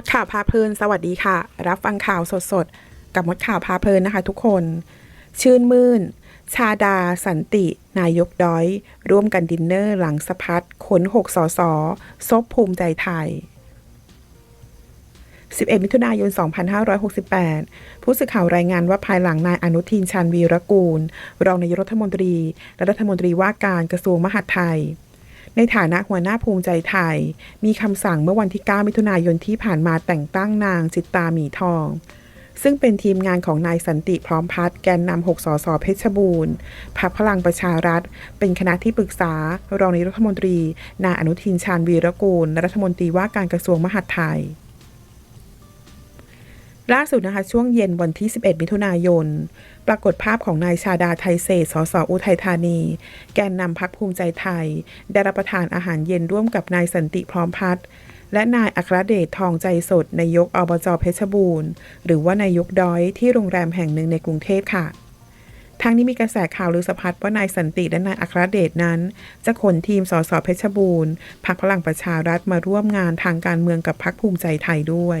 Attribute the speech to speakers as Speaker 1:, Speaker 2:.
Speaker 1: ดข่าวพาเพลิน สวัสดีค่ะ รับฟังข่าวสดๆ กับมดข่าวพาเพลินนะคะทุกคน ชื่นมื่น ชาดา สันติ นายกด้อย ร่วมกันดินเนอร์หลังสะพัดขนหกสอสอซบภูมิใจไทย 11 มิถุนายน 2568 ผู้สื่อข่าวรายงานว่าภายหลังนายอนุทินชาญวีรกูล รองนายกรัฐมนตรี และรัฐมนตรีว่าการกระทรวงมหาดไทย ในฐานะหัวหน้าภูมิใจไทย มีคำสั่งเมื่อวันที่ 9 มิถุนายนที่ผ่านมาแต่งตั้งนางจิตตาหมีทอง ซึ่งเป็นทีมงานของนายสันติพร้อมพัฒน์แกนนำ 6 สสเพชรบูรณ์พรรคพลังประชารัฐ เป็นคณะที่ปรึกษา รองนายรัฐมนตรี นายอนุทินชาญวีรกูล รัฐมนตรีว่าการกระทรวงมหาดไทย ล่าสุดนะคะช่วงเย็นวันที่ 11 มิถุนายน ปรากฏภาพของนายชาดาไทยเศษสสอุทัยธานี แกนนำพักภูมิใจไทย ได้รับประทานอาหารเย็นร่วมกับนายสันติพร้อมพัฒน์และนายอัครเดชทองใจสดนายกอบจเพชรบูรณ์ หรือว่านายกดอยที่โรงแรมแห่งหนึ่งในกรุงเทพค่ะทางนี้มีกระแสข่าวลือสะพัดว่านายสันติและนายอัครเดชนั้น จะขนทีมสสเพชรบูรณ์พักพลังประชารัฐมาร่วมงานทางการเมืองกับพักภูมิใจไทยด้วย